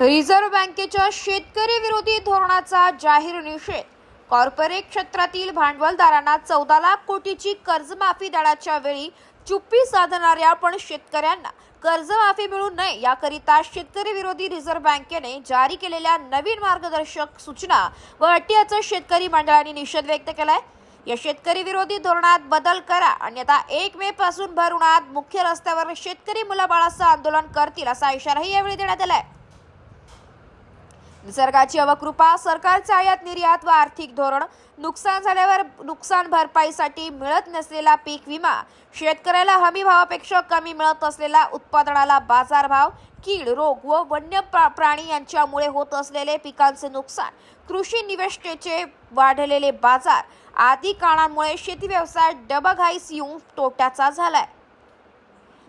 Reserve बँकेच्या शेतकरी विरोधी धोरणाचा जाहीर निषेध. कॉर्पोरेट क्षेत्रातील भांडवलदारांना चौदा लाख कोटीची कर्जमाफी देण्याच्या वेळी चुप्पी साधणाऱ्या पण शेतकऱ्यांना कर्जमाफी मिळू नये याकरिता शेतकरी विरोधी रिझर्व्ह बँकेने जारी केलेल्या नवीन मार्गदर्शक सूचना व अटी याचा शेतकरी मंडळांनी निषेध व्यक्त केलाय. या शेतकरी विरोधी धोरणात बदल करा अन्यथा एक मे पासून भर उन्हात मुख्य रस्त्यावर शेतकरी मुलाबाळाचं आंदोलन करतील असा इशाराही यावेळी देण्यात आलाय. निसर्गाची अवकृपा सरकारचे आयात निर्यात व आर्थिक धोरण नुकसान झाल्यावर नुकसान भरपाईसाठी मिळत नसलेला पीक विमा शेतकऱ्याला हमी भावापेक्षा कमी मिळत असलेला उत्पादनाला बाजारभाव कीड रोग व वन्य प्रा- प्राणी यांच्यामुळे होत असलेले पिकांचे नुकसान कृषी निविष्ठेचे वाढलेले बाजार आदी कारणांमुळे शेती व्यवसाय डबघाईस येऊन तोट्याचा झालाय.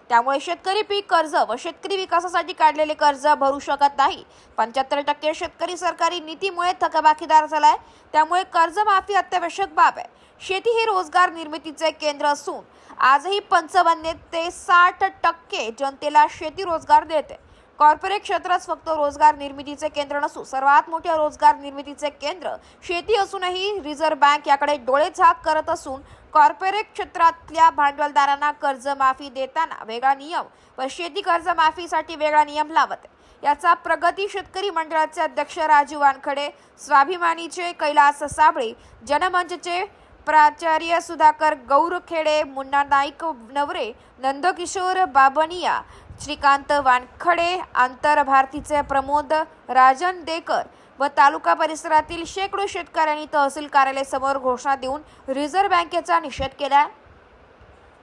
त्यामुळे शेतकरी पीक कर्ज व शेतकरी विकासासाठी काढलेले कर्ज भरू शकत नाही. पंच्याहत्तर टक्के शेतकरी सरकारी नीतीमुळे थकबाकीदार झालाय. त्यामुळे कर्जमाफी अत्यावश्यक बाब आहे. शेती हे रोजगार निर्मितीचे केंद्र असून आजही पंचावन्न ते साठ टक्के जनतेला शेती रोजगार देते. कॉर्पोरेट क्षेत्रात फक्त रोजगार निर्मितीचे केंद्र नसून सर्वात मोठे रोजगार निर्मितीचे केंद्र शेती असूनही रिझर्व्ह बँक याकडे डोळे झाक करत असून कॉर्पोरेट क्षेत्रातल्या भांडवलदारांना कर्जमाफी देताना वेगळा नियम व शेती कर्जमाफीसाठी वेगळा नियम लावत याचा प्रगती शेतकरी मंडळाचे अध्यक्ष राजीव वानखडे स्वाभिमानीचे कैलास साबळे जनमंचचे प्राचार्य सुधाकर गौरखेडे मुन्ना नाईक नवरे नंदकिशोर बाबनिया श्रीकांत वानखडे आंतरभारतीचे प्रमोद राजन देकर व तालुका परिसरातील शेकडो शेतकऱ्यांनी तहसील कार्यालयासमोर घोषणा देऊन रिझर्व्ह बँकेचा निषेध केला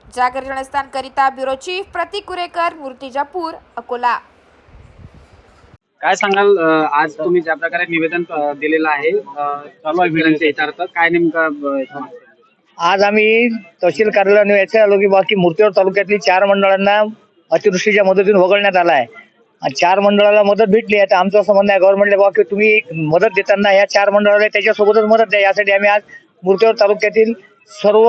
जागरणस्थानकरिता ब्युरो चीफ प्रतीक कुरेकर मूर्तिजापूर अकोला काय सांगाल आज तुम्ही ज्या प्रकारे निवेदन दिलेलं आहे चालू काय नेमकं? आज आम्ही तहसील कार्यालयाने याचे आलो की बाकी मूर्तीवर तालुक्यातली चार मंडळांना अतिवृष्टीच्या मदतीने वगळण्यात आला आहे आणि चार मंडळाला मदत भेटली आहे. तर आमचं असं म्हणणं आहे गव्हर्नमेंटला बाबा की तुम्ही मदत देताना या चार मंडळाला त्याच्यासोबतच मदत द्या. यासाठी आम्ही आज मूर्तीवर तालुक्यातील सर्व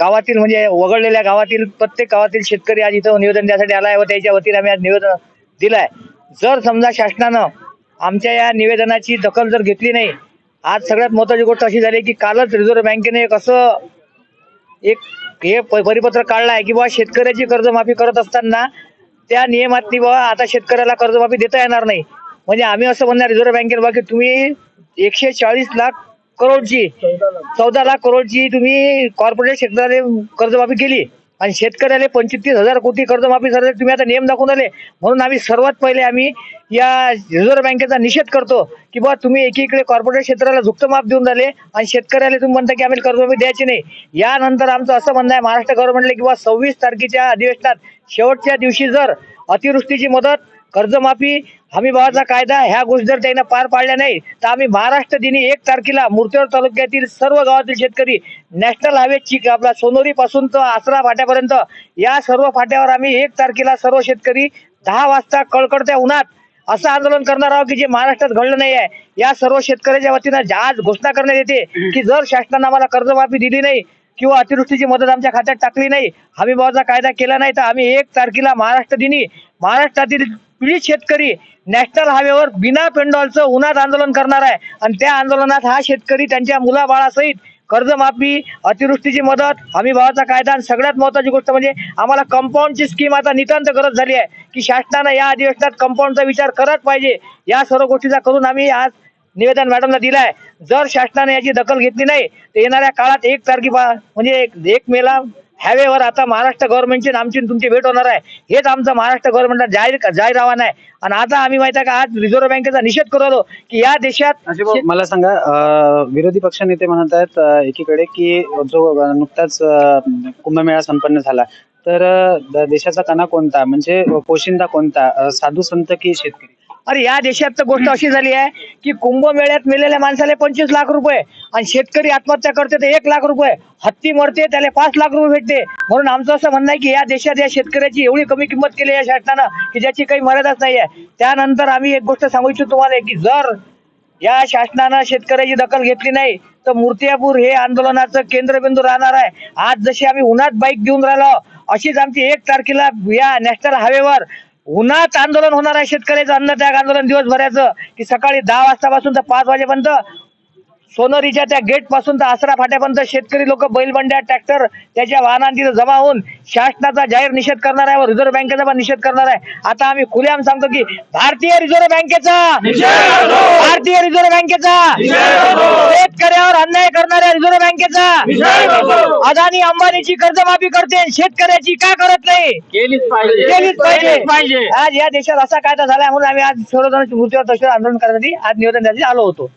गावातील म्हणजे वगळलेल्या गावातील प्रत्येक गावातील शेतकरी आज इथं निवेदन द्यासाठी आला आहे व त्याच्या वतीने आम्ही आज निवेदन दिलं आहे जर समजा शासनानं आमच्या या निवेदनाची दखल जर घेतली नाही आज सगळ्यात महत्वाची गोष्ट अशी झाली की कालच रिझर्व्ह बँकेने एक असं एक हे परिपत्र काढलं आहे की बाबा शेतकऱ्याची कर्जमाफी करत असताना त्या नियमातली बाबा आता शेतकऱ्याला कर्जमाफी देता येणार नाही. म्हणजे आम्ही असं म्हणणार रिझर्व्ह बँकेत बाकी की तुम्ही एकशे चाळीस लाख करोडची चौदा लाख करोडची तुम्ही कॉर्पोरेट क्षेत्राने कर्जमाफी केली. आणि शेतकऱ्याला पंचवीस हजार कोटी कर्जमाफी झाले तुम्ही आता नियम दाखवून आले म्हणून आम्ही सर्वात पहिले आम्ही या रिझर्व्ह बँकेचा निषेध करतो की बा तुम्ही एकीकडे कॉर्पोरेट क्षेत्राला झुकतं माप देऊन झाले आणि शेतकऱ्याला तुम्ही म्हणता की आम्ही कर्जमाफी द्यायची नाही. यानंतर आमचं असं म्हणणं आहे महाराष्ट्र गव्हर्नमेंटला किंवा सव्वीस तारखेच्या अधिवेशनात शेवटच्या दिवशी जर अतिवृष्टीची मदत कर्जमाफी हमी भावाचा कायदा ह्या गोष्टी जर त्यांना पार पाडल्या नाही तर आम्ही महाराष्ट्र दिनी एक तारखेला मूर्तीवर तालुक्यातील सर्व गावातील शेतकरी नॅशनल हायवे चिक आपला सोनोरी पासून तर आसरा फाट्यापर्यंत या सर्व फाट्यावर आम्ही एक तारखेला सर्व शेतकरी दहा वाजता कळकळत्या उन्हात असं आंदोलन करणार आहोत की जे महाराष्ट्रात घडलं नाही आहे. या सर्व शेतकऱ्याच्या वतीनं आज घोषणा करण्यात येते की जर शासनानं आम्हाला कर्जमाफी दिली नाही किंवा अतिवृष्टीची मदत आमच्या खात्यात टाकली नाही. हमी भावाचा कायदा केला नाही तर आम्ही एक तारखेला महाराष्ट्र दिनी महाराष्ट्रातील पीडित शेतकरी नॅशनल हायवेवर बिना पेंडॉलचं उन्हात आंदोलन करणार आहे. आणि त्या आंदोलनात हा शेतकरी त्यांच्या मुलाबाळासहित कर्जमाफी अतिवृष्टीची मदत हमी भावाचा कायदा आणि सगळ्यात महत्वाची गोष्ट म्हणजे आम्हाला कंपाऊंडची स्कीम आता नितांत गरज झाली आहे की शासनानं या अधिवेशनात कंपाऊंडचा विचार करत पाहिजे. या सर्व गोष्टीचा करून आम्ही आज निवेदन मॅडमला दिलाय. जर शासनाने याची दखल घेतली नाही तर येणाऱ्या काळात एक तारखेपा म्हणजे एक- एक मेला हायवेवर आता महाराष्ट्र गव्हर्नमेंटची आमची तुमची भेट होणार आहे. हेच आमचं महाराष्ट्र गव्हर्नमेंटला जाहीर जाहीर आव्हान आहे. आणि आता आम्ही माहिती आहे का आज रिझर्व्ह बँकेचा निषेध करू आलो की या देशात मला सांगा विरोधी पक्ष नेते म्हणत आहेत एकीकडे की जो नुकताच कुंभमेळा संपन्न झाला तर देशाचा कणा कोणता? म्हणजे पोशिंदा कोणता? साधू संत की शेतकरी? अरे या देशात तर गोष्ट अशी झाली आहे की कुंभमेळ्यात मेलेल्या माणसाला पंचवीस लाख रुपये आणि शेतकरी आत्महत्या करते तर एक लाख रुपये. हत्ती मरते त्याला पाच लाख रुपये भेटते. म्हणून आमचं असं म्हणणं आहे की या देशात या शेतकऱ्याची एवढी कमी किंमत केली या शासनानं की ज्याची काही मर्यादाच नाही आहे. त्यानंतर आम्ही एक गोष्ट सांगू इच्छितो तुम्हाला की जर या शासनानं शेतकऱ्याची दखल घेतली नाही तर मूर्तियापूर हे आंदोलनाचं केंद्रबिंदू राहणार आहे. आज जशी आम्ही उन्हात बाईक घेऊन राहिलो अशीच आमची एक तारखेला या नॅशनल हायवेवर उन्हात आंदोलन होणार आहे शेतकऱ्याचं अन्नत्याग आंदोलन दिवसभराचं की सकाळी दहा वाजतापासून तर पाच वाजेपर्यंत सोनरीच्या त्या गेटपासून तर आसरा फाट्यापर्यंत शेतकरी लोक बैलबंड्या ट्रॅक्टर त्याच्या वाहनांनी तिथं जमा होऊन शासनाचा जाहीर निषेध करणार आहे व रिझर्व्ह बँकेचा पण निषेध करणार आहे. आता आम्ही खुलेआम सांगतो की भारतीय रिझर्व्ह बँकेचा भारतीय रिझर्व्ह बँकेचा शेतकऱ्यावर अन्याय करणाऱ्या रिझर्व्ह बँकेचा अदानी अंबानीची कर्जमाफी करते. शेतकऱ्याची का करत नाही? केलीच पाहिजे. आज या देशात असा कायदा झाला म्हणून आम्ही आज सर्वजण मूर्तीवर तशावर आंदोलन करण्यासाठी आज निवेदन द्यायला आलो होतो.